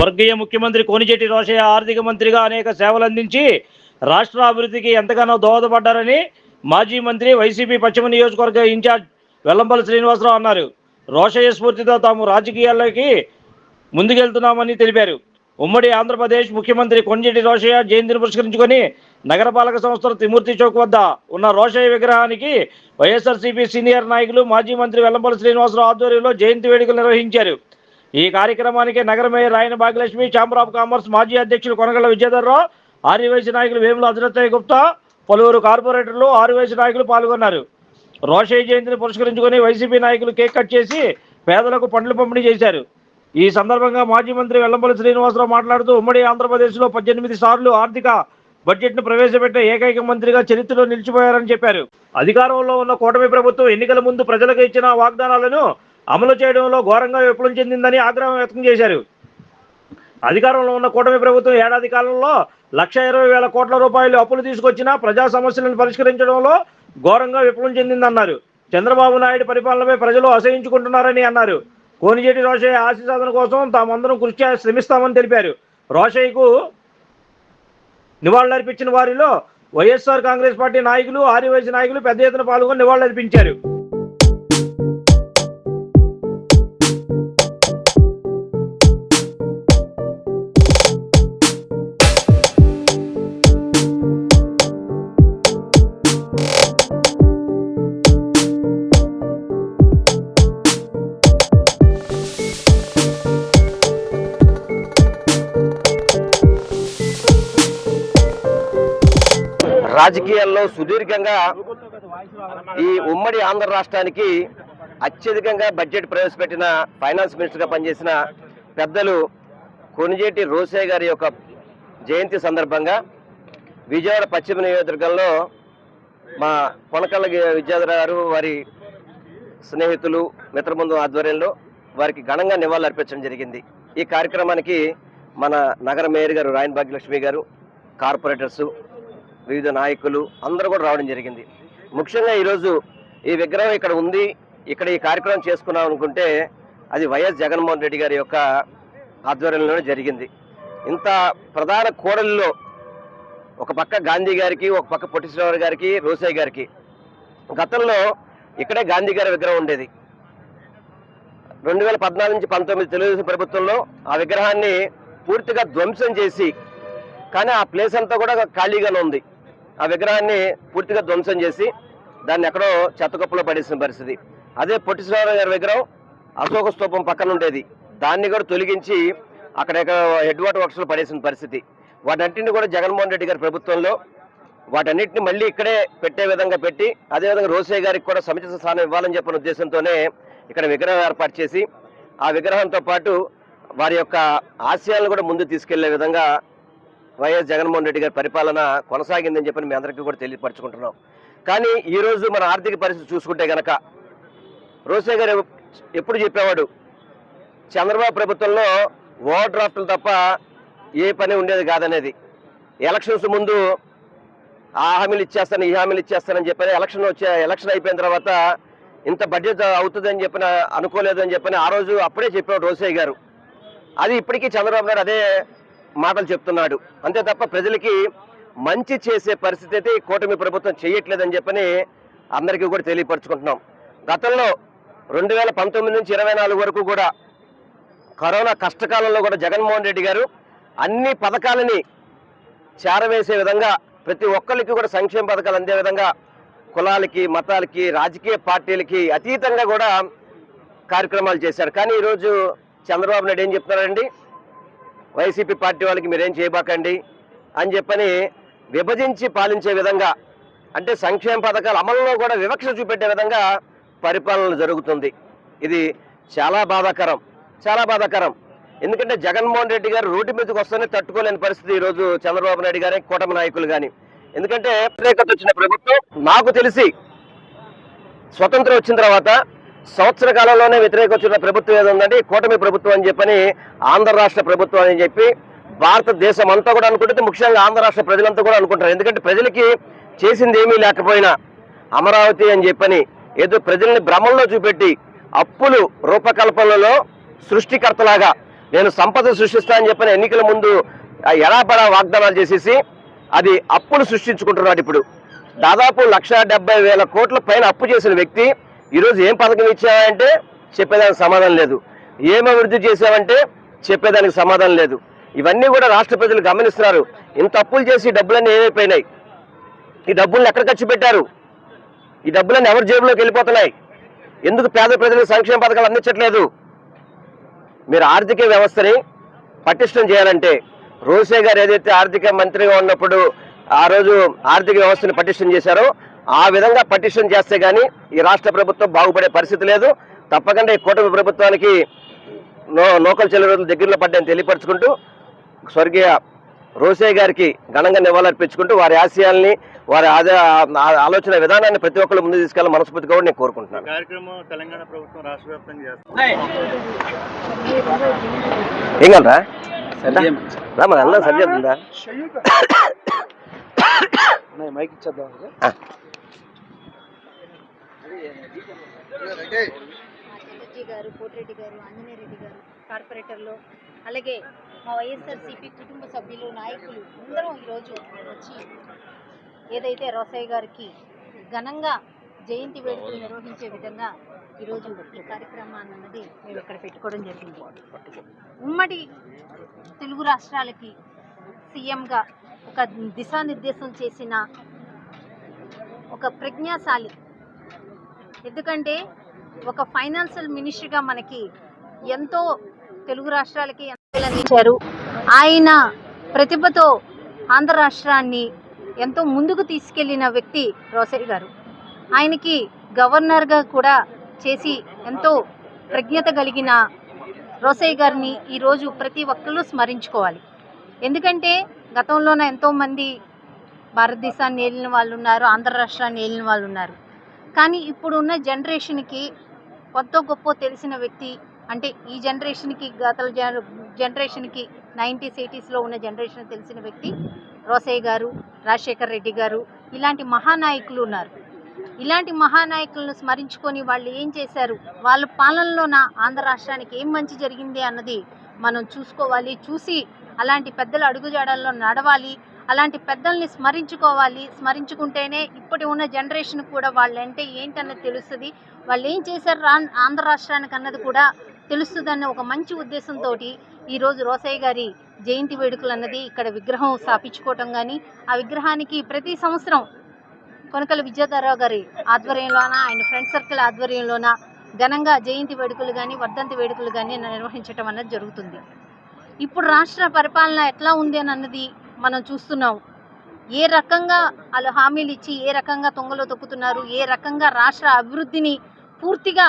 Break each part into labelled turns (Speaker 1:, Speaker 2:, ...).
Speaker 1: వర్గీయ ముఖ్యమంత్రి కోనిజెట్టి రోషయ్య ఆర్థిక మంత్రిగా అనేక సేవలు అందించి రాష్ట్ర అభివృద్ధికి ఎంతగానో దోహదపడ్డారని మాజీ మంత్రి వైసీపీ పశ్చిమ నియోజకవర్గ ఇన్ఛార్జ్ వెల్లంపల్లి శ్రీనివాసరావు అన్నారు. రోషయ్య స్ఫూర్తితో తాము రాజకీయాల్లోకి ముందుకెళ్తున్నామని తెలిపారు. ఉమ్మడి ఆంధ్రప్రదేశ్ ముఖ్యమంత్రి కొంజెటి రోషయ్య జయంతిని పురస్కరించుకొని నగరపాలక సంస్థల తిమూర్తి చౌక్ వద్ద ఉన్న రోషయ్య విగ్రహానికి వైఎస్ఆర్సీపీ సీనియర్ నాయకులు మాజీ మంత్రి వెల్లంపల్లి శ్రీనివాసరావు ఆధ్వర్యంలో జయంతి వేడుకలు నిర్వహించారు. ఈ కార్యక్రమానికి నగర mayor Rayana Bhagyalakshmi chamber of commerce మాజీ అధ్యక్షులు కొనగళ్ళ విజయధర్రావు ఆర్యవైశ్య నాయకులు వేముల అజరత్తయ్య గుప్తా పలువురు కార్పొరేటర్లు ఆర్యవైశ్య నాయకులు పాల్గొన్నారు. రోషయ్య జయంతిని పురస్కరించుకొని వైసీపీ నాయకులు కేక్ కట్ చేసి పేదలకు పండ్లు పంపిణీ చేశారు. ఈ సందర్భంగా మాజీ మంత్రి వెల్లంపల్లి శ్రీనివాసరావు మాట్లాడుతూ ఉమ్మడి ఆంధ్రప్రదేశ్లో పద్దెనిమిది సార్లు ఆర్థిక బడ్జెట్ను ప్రవేశపెట్టిన ఏకైక మంత్రిగా చరిత్రలో నిలిచిపోయారని చెప్పారు. అధికారంలో ఉన్న కూటమి ప్రభుత్వం ఎన్నికల ముందు ప్రజలకు ఇచ్చిన వాగ్దానాలను అమలు చేయడంలో ఘోరంగా విఫలం చెందిందని ఆగ్రహం వ్యక్తం చేశారు. అధికారంలో ఉన్న కూటమి ప్రభుత్వం ఏడాది కాలంలో లక్ష ఇరవై వేల కోట్ల రూపాయలు అప్పులు తీసుకొచ్చినా ప్రజా సమస్యలను పరిష్కరించడంలో ఘోరంగా విఫలం చెందిందన్నారు. చంద్రబాబు నాయుడు పరిపాలనపై ప్రజలు అసహించుకుంటున్నారని అన్నారు. కోనిజేటి రోషయ్య ఆశీ సాధన కోసం తామందరం కృషి చే- శ్రమిస్తామని తెలిపారు. రోషయ్యకు నివాళులర్పించిన వారిలో వైఎస్ఆర్ కాంగ్రెస్ పార్టీ నాయకులు ఆర్యవైశ్య నాయకులు పెద్ద ఎత్తున పాల్గొని నివాళులర్పించారు.
Speaker 2: రాజకీయాల్లో సుదీర్ఘంగా ఈ ఉమ్మడి ఆంధ్ర రాష్ట్రానికి అత్యధికంగా బడ్జెట్ ప్రవేశపెట్టిన ఫైనాన్స్ మినిస్టర్గా పనిచేసిన పెద్దలు కొనిజేటి రోసే గారి యొక్క జయంతి సందర్భంగా విజయవాడ పశ్చిమ నియోజకవర్గంలో మా కొనకళ్ళ విద్యాధర గారు వారి స్నేహితులు మిత్రబృందం ఆధ్వర్యంలో వారికి ఘనంగా నివాళులు అర్పించడం జరిగింది. ఈ కార్యక్రమానికి మన నగర మేయర్ గారు రాయన్ భాగ్యలక్ష్మి గారు కార్పొరేటర్స్ వివిధ నాయకులు అందరూ కూడా రావడం జరిగింది. ముఖ్యంగా ఈరోజు ఈ విగ్రహం ఇక్కడ ఉంది. ఇక్కడ ఈ కార్యక్రమం చేసుకున్నాం అనుకుంటే అది వైఎస్ జగన్మోహన్ రెడ్డి గారి యొక్క ఆధ్వర్యంలోనే జరిగింది. ఇంత ప్రధాన కోడలిలో ఒక పక్క గాంధీ గారికి ఒక పక్క పొట్టి శ్రీరావు గారికి రోసయ్య గారికి గతంలో ఇక్కడే గాంధీ గారి విగ్రహం ఉండేది. రెండు వేల పద్నాలుగు నుంచి పంతొమ్మిది తెలుగుదేశం ప్రభుత్వంలో ఆ విగ్రహాన్ని పూర్తిగా ధ్వంసం చేసి కానీ ఆ ప్లేస్ అంతా కూడా ఖాళీగానే ఉంది. ఆ విగ్రహాన్ని పూర్తిగా ధ్వంసం చేసి దాన్ని ఎక్కడో చెత్తకుప్పలో పడేసిన పరిస్థితి. అదే పొట్టి శ్రీరావు గారి విగ్రహం అశోక స్తూపం పక్కన ఉండేది. దాన్ని కూడా తొలగించి అక్కడ హెడ్ వాటర్ వర్క్స్లో పడేసిన పరిస్థితి. వాటన్నింటిని కూడా జగన్మోహన్ రెడ్డి గారి ప్రభుత్వంలో వాటన్నిటిని మళ్ళీ ఇక్కడే పెట్టే విధంగా పెట్టి అదేవిధంగా రోసయ్య గారికి కూడా సముచిత స్థానం ఇవ్వాలని చెప్పిన ఉద్దేశంతోనే ఇక్కడ విగ్రహం ఏర్పాటు చేసి ఆ విగ్రహంతో పాటు వారి యొక్క ఆశయాలను కూడా ముందు తీసుకెళ్ళే విధంగా వైఎస్ జగన్మోహన్ రెడ్డి గారి పరిపాలన కొనసాగిందని చెప్పి మీ అందరికీ కూడా తెలియపరచుకుంటున్నాం. కానీ ఈరోజు మన ఆర్థిక పరిస్థితి చూసుకుంటే గనక రోసే గారు ఎప్పుడు చెప్పేవాడు? చంద్రబాబు ప్రభుత్వంలో ఓవర్ డ్రాఫ్ట్లు తప్ప ఏ పని ఉండేది కాదనేది. ఎలక్షన్స్ ముందు ఆ హామీలు ఇచ్చేస్తాను ఈ హామీలు ఇచ్చేస్తానని చెప్పని ఎలక్షన్ వచ్చే ఎలక్షన్ అయిపోయిన తర్వాత ఇంత బడ్జెట్ అవుతుందని చెప్పిన అనుకోలేదు అని చెప్పని ఆ రోజు అప్పుడే చెప్పాడు రోసయ్య గారు. అది ఇప్పటికీ చంద్రబాబు నాయుడు అదే మాటలు చెప్తున్నాడు. అంతే తప్ప ప్రజలకి మంచి చేసే పరిస్థితి అయితే కూటమి ప్రభుత్వం చేయట్లేదని చెప్పని అందరికీ కూడా తెలియపరచుకుంటున్నాం. గతంలో రెండు వేల పంతొమ్మిది నుంచి ఇరవై నాలుగు వరకు కూడా కరోనా కష్టకాలంలో కూడా జగన్మోహన్ రెడ్డి గారు అన్ని పథకాలని చేరవేసే విధంగా ప్రతి ఒక్కరికి కూడా సంక్షేమ పథకాలు అందే విధంగా కులాలకి మతాలకి రాజకీయ పార్టీలకి అతీతంగా కూడా కార్యక్రమాలు చేశారు. కానీ ఈరోజు చంద్రబాబు నాయుడు ఏం చెప్తున్నారండి? వైసీపీ పార్టీ వాళ్ళకి మీరేం చేయబాకండి అని చెప్పని విభజించి పాలించే విధంగా అంటే సంక్షేమ పథకాల అమలులో కూడా వివక్ష చూపెట్టే విధంగా పరిపాలన జరుగుతుంది. ఇది చాలా బాధాకరం చాలా బాధాకరం. ఎందుకంటే జగన్మోహన్ రెడ్డి గారు రోడ్డు మీదకి వస్తేనే తట్టుకోలేని పరిస్థితి ఈరోజు రోజు చంద్రబాబు నాయుడు గారి కూటమి నాయకులు కానీ ఎందుకంటే వ్యతిరేకత వచ్చిన ప్రభుత్వం నాకు తెలిసి స్వతంత్రం వచ్చిన తర్వాత సంవత్సర కాలంలోనే వ్యతిరేక వచ్చిన ప్రభుత్వం ఏదో కూటమి ప్రభుత్వం అని చెప్పని ఆంధ్ర రాష్ట్ర ప్రభుత్వం అని చెప్పి భారతదేశం అంతా కూడా అనుకుంటే ముఖ్యంగా ఆంధ్ర రాష్ట్ర ప్రజలంతా కూడా అనుకుంటారు. ఎందుకంటే ప్రజలకి చేసింది ఏమీ లేకపోయినా అమరావతి అని చెప్పని ఏదో ప్రజల్ని భ్రమంలో చూపెట్టి అప్పులు రూపకల్పనలో సృష్టికర్తలాగా నేను సంపద సృష్టిస్తా అని చెప్పిన ఎన్నికల ముందు ఎడాపడా వాగ్దానాలు చేసేసి అది అప్పులు సృష్టించుకుంటున్నాడు ఇప్పుడు. దాదాపు లక్ష డెబ్బై వేల కోట్ల పైన అప్పు చేసిన వ్యక్తి ఈరోజు ఏం పథకం ఇచ్చావంటే చెప్పేదానికి సమాధానం లేదు. ఏం అభివృద్ధి చేసావంటే చెప్పేదానికి సమాధానం లేదు. ఇవన్నీ కూడా రాష్ట్ర ప్రజలు గమనిస్తున్నారు. ఇంత అప్పులు చేసి డబ్బులన్నీ ఏమైపోయినాయి? ఈ డబ్బుల్ని ఎక్కడ ఖర్చు పెట్టారు? ఈ డబ్బులన్నీ ఎవరి జేబులోకి వెళ్ళిపోతున్నాయి? ఎందుకు పేద ప్రజలకు సంక్షేమ పథకాలు అందించట్లేదు? మీరు ఆర్థిక వ్యవస్థని పటిష్టం చేయాలంటే రోసే గారు ఏదైతే ఆర్థిక మంత్రిగా ఉన్నప్పుడు ఆ రోజు ఆర్థిక వ్యవస్థని పటిష్టం చేశారో ఆ విధంగా పటిష్టం చేస్తే గానీ ఈ రాష్ట్ర ప్రభుత్వం బాగుపడే పరిస్థితి లేదు. తప్పకుండా ఈ కూటమి ప్రభుత్వానికి నో నోకల్ చెల్లి రోజులు దగ్గరలో పడ్డాయని తెలియపరచుకుంటూ స్వర్గీయ రోసే గారికి ఘనంగా నివాళులర్పించుకుంటూ వారి ఆశయాల్ని వారి ఆలోచన విధానాన్ని ప్రతి ఒక్కరు ముందు తీసుకెళ్ళి మనస్ఫూర్తిగా కూడా నేను కోరుకుంటున్నాను.
Speaker 3: కార్యక్రమం తెలంగాణ ప్రభుత్వం రాష్ట్ర వ్యాప్తంగా చేస్తుంది.
Speaker 2: ఏం కలరా రా. మన అన్న సరి చెప్తుందా
Speaker 3: మైక్ ఇచ్చేద్దాం.
Speaker 2: ఆ.
Speaker 4: చటర్జీ గారు కోటిరెడ్డి గారు ఆంజనేయ రెడ్డి గారు కార్పొరేటర్లు అలాగే మా వైఎస్ఆర్సీపీ కుటుంబ సభ్యులు నాయకులు అందరం ఈరోజు వచ్చి ఏదైతే రోసయ్య గారికి ఘనంగా జయంతి వేడుకలు నిర్వహించే విధంగా ఈరోజు ఈ కార్యక్రమాన్ని అన్నది మేము ఇక్కడ పెట్టుకోవడం జరిగింది ఉమ్మడి తెలుగు రాష్ట్రాలకి సీఎంగా ఒక దిశానిర్దేశం చేసిన ఒక ప్రజ్ఞాశాలి ఎందుకంటే ఒక ఫైనాన్షియల్ మినిస్టర్గా మనకి ఎంతో తెలుగు రాష్ట్రాలకి ఎంతో అందించారు. ఆయన ప్రతిభతో ఆంధ్ర రాష్ట్రాన్ని ఎంతో ముందుకు తీసుకెళ్ళిన వ్యక్తి రోసయ్య గారు. ఆయనకి గవర్నర్గా కూడా చేసి ఎంతో ప్రజ్ఞత కలిగిన రోసయ్య గారిని ఈరోజు ప్రతి ఒక్కరూ స్మరించుకోవాలి. ఎందుకంటే గతంలోన ఎంతోమంది భారతదేశాన్ని ఏలిన వాళ్ళు ఉన్నారు ఆంధ్ర రాష్ట్రాన్ని ఏలిన వాళ్ళు ఉన్నారు. కానీ ఇప్పుడున్న జనరేషన్కి కొత్త గొప్ప తెలిసిన వ్యక్తి అంటే ఈ జనరేషన్కి గత జన- జనరేషన్కి నైంటీస్ ఎయిటీస్లో ఉన్న జనరేషన్ తెలిసిన వ్యక్తి రోసయ్య గారు రాజశేఖర్ రెడ్డి గారు ఇలాంటి మహానాయకులు ఉన్నారు. ఇలాంటి మహానాయకులను స్మరించుకొని వాళ్ళు ఏం చేశారు? వాళ్ళ పాలనలోన ఆంధ్ర రాష్ట్రానికి ఏం మంచి జరిగింది అన్నది మనం చూసుకోవాలి చూసి అలాంటి పెద్దల అడుగుజాడల్లో నడవాలి అలాంటి పెద్దల్ని స్మరించుకోవాలి. స్మరించుకుంటేనే ఇప్పటి ఉన్న జనరేషన్ కూడా వాళ్ళంటే ఏంటన్నది తెలుస్తుంది. వాళ్ళు ఏం చేశారు రా ఆంధ్ర రాష్ట్రానికి అన్నది కూడా తెలుస్తుందన్న ఒక మంచి ఉద్దేశంతో ఈరోజు రోసయ్య గారి జయంతి వేడుకలు అన్నది ఇక్కడ విగ్రహం స్థాపించుకోవటం కానీ ఆ విగ్రహానికి ప్రతి సంవత్సరం కొనకల విద్యాధరరావు గారి ఆధ్వర్యంలోన ఆయన ఫ్రెండ్ సర్కిల్ ఆధ్వర్యంలోన ఘనంగా జయంతి వేడుకలు కానీ వర్ధంతి వేడుకలు కానీ నిర్వహించటం అన్నది జరుగుతుంది. ఇప్పుడు రాష్ట్ర పరిపాలన ఎట్లా ఉంది అన్నది మనం చూస్తున్నాం. ఏ రకంగా వాళ్ళు హామీలు ఇచ్చి ఏ రకంగా తొంగలో తొక్కుతున్నారు ఏ రకంగా రాష్ట్ర అభివృద్ధిని పూర్తిగా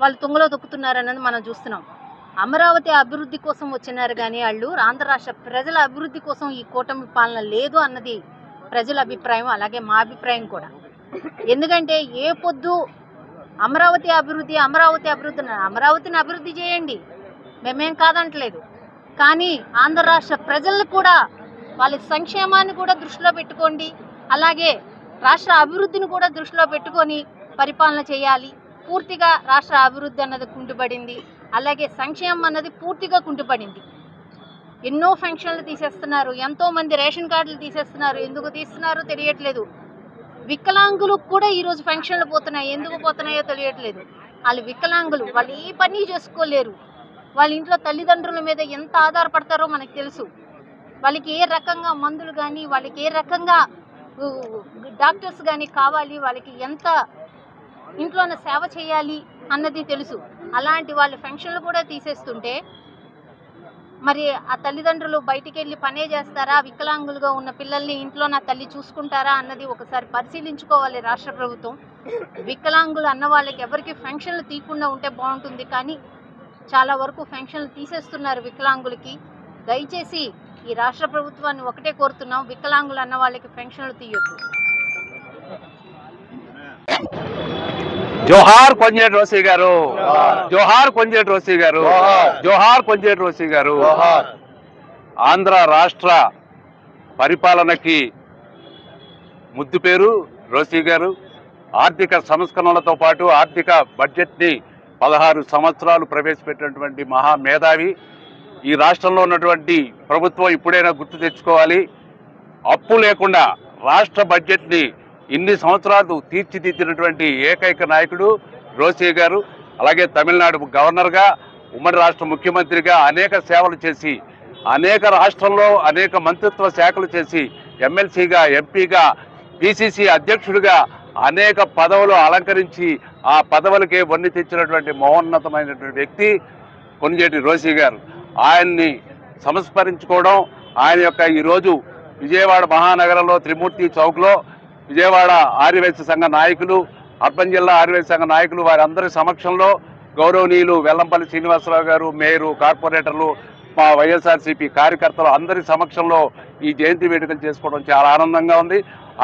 Speaker 4: వాళ్ళు తొంగలో తొక్కుతున్నారు అన్నది మనం చూస్తున్నాం. అమరావతి అభివృద్ధి కోసం వచ్చినారు కానీ వాళ్ళు ఆంధ్ర రాష్ట్ర ప్రజల అభివృద్ధి కోసం ఈ కూటమి పాలన లేదు అన్నది ప్రజల అభిప్రాయం అలాగే మా అభిప్రాయం కూడా. ఎందుకంటే ఏ పొద్దు అమరావతి అభివృద్ధి అమరావతి అభివృద్ధి అమరావతిని అభివృద్ధి చేయండి. మేమేం కాదంటలేదు. కానీ ఆంధ్ర రాష్ట్ర ప్రజలను కూడా వాళ్ళ సంక్షేమాన్ని కూడా దృష్టిలో పెట్టుకోండి. అలాగే రాష్ట్ర అభివృద్ధిని కూడా దృష్టిలో పెట్టుకొని పరిపాలన చేయాలి. పూర్తిగా రాష్ట్ర అభివృద్ధి అన్నది కుంటుపడింది. అలాగే సంక్షేమం అన్నది పూర్తిగా కుంటుపడింది. ఎన్నో ఫంక్షన్లు తీసేస్తున్నారు. ఎంతో మంది రేషన్ కార్డులు తీసేస్తున్నారు. ఎందుకు తీస్తున్నారో తెలియట్లేదు. వికలాంగులకు కూడా ఈరోజు ఫంక్షన్లు పోతున్నాయి. ఎందుకు పోతున్నాయో తెలియట్లేదు. వాళ్ళు వికలాంగులు. వాళ్ళు ఏ పని చేసుకోలేరు. వాళ్ళ ఇంట్లో తల్లిదండ్రుల మీద ఎంత ఆధారపడతారో మనకు తెలుసు. వాళ్ళకి ఏ రకంగా మందులు కానీ వాళ్ళకి ఏ రకంగా డాక్టర్స్ కానీ కావాలి వాళ్ళకి ఎంత ఇంట్లోన సేవ చేయాలి అన్నది తెలుసు. అలాంటి వాళ్ళ ఫంక్షన్లు కూడా తీసేస్తుంటే మరి ఆ తల్లిదండ్రులు బయటికి వెళ్ళి పనే చేస్తారా? వికలాంగులుగా ఉన్న పిల్లల్ని ఇంట్లో నా తల్లి చూసుకుంటారా అన్నది ఒకసారి పరిశీలించుకోవాలి రాష్ట్ర ప్రభుత్వం. వికలాంగులు అన్న వాళ్ళకి ఎవరికి ఫంక్షన్లు తీయకుండా ఉంటే బాగుంటుంది. కానీ చాలా వరకు ఫంక్షన్లు తీసేస్తున్నారు వికలాంగులకి. దయచేసి ఈ రాష్ట్ర ప్రభుత్వాన్ని ఒకటే కోరుతున్నాం వికలాంగులు అన్న వాళ్ళకి పెన్షన్లు తీయొద్దు.
Speaker 5: జోహార్ కొంజేటి రోసి గారు. జోహార్. కొంజేటి రోసి గారు. జోహార్. కొంజేటి రోసి గారు. ఆంధ్ర రాష్ట్ర పరిపాలనకి ముద్దు పేరు రోసి గారు. ఆర్థిక సంస్కరణలతో పాటు ఆర్థిక బడ్జెట్ని పదహారు సంవత్సరాలు ప్రవేశపెట్టినటువంటి మహా మేధావి. ఈ రాష్ట్రంలో ఉన్నటువంటి ప్రభుత్వం ఇప్పుడైనా గుర్తు తెచ్చుకోవాలి. అప్పు లేకుండా రాష్ట్ర బడ్జెట్ని ఇన్ని సంవత్సరాలు తీర్చిదిద్దినటువంటి ఏకైక నాయకుడు రోసే గారు అలాగే తమిళనాడు గవర్నర్గా ఉమ్మడి రాష్ట్ర ముఖ్యమంత్రిగా అనేక సేవలు చేసి అనేక రాష్ట్రంలో అనేక మంత్రిత్వ శాఖలు చేసి ఎమ్మెల్సీగా ఎంపీగా పిసిసి అధ్యక్షుడిగా అనేక పదవులు అలంకరించి ఆ పదవులకే వన్ని తెచ్చినటువంటి మహోన్నతమైనటువంటి వ్యక్తి కొనిజేటి రోసి గారు. ఆయన్ని సంస్మరించుకోవడం ఆయన యొక్క ఈరోజు విజయవాడ మహానగరంలో త్రిమూర్తి చౌక్లో విజయవాడ ఆర్యవైశ్య సంఘ నాయకులు అర్బన్ జిల్లా ఆర్యవైశ్య సంఘ నాయకులు వారందరి సమక్షంలో గౌరవనీయులు వెల్లంపల్లి శ్రీనివాసరావు గారు మేయరు కార్పొరేటర్లు మా వైఎస్ఆర్సీపీ కార్యకర్తలు అందరి సమక్షంలో ఈ జయంతి వేడుకలు చేసుకోవడం చాలా ఆనందంగా ఉంది.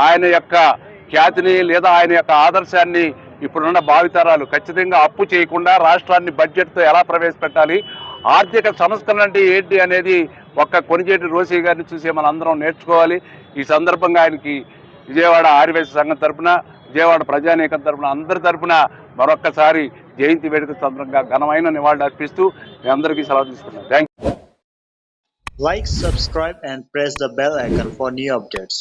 Speaker 5: ఆయన యొక్క ఖ్యాతిని లేదా ఆయన యొక్క ఆదర్శాన్ని ఇప్పుడున్న భావితరాలు ఖచ్చితంగా అప్పు చేయకుండా రాష్ట్రాన్ని బడ్జెట్తో ఎలా ప్రవేశపెట్టాలి? ఆర్థిక సంస్కరణ అంటే ఏంటి అనేది ఒక్క కొనిచేటి రోసి గారిని చూసి మనం అందరం నేర్చుకోవాలి. ఈ సందర్భంగా ఆయనకి విజయవాడ ఆర్యవేశ సంఘం తరపున విజయవాడ ప్రజానీకం తరపున అందరి తరఫున మరొక్కసారి జయంతి వేడుక సందర్భంగా ఘనమైన నివాళులు అర్పిస్తూ మీ అందరికీ సెలవు తీసుకున్నాను thank
Speaker 3: Like, subscribe and press the bell icon for new updates.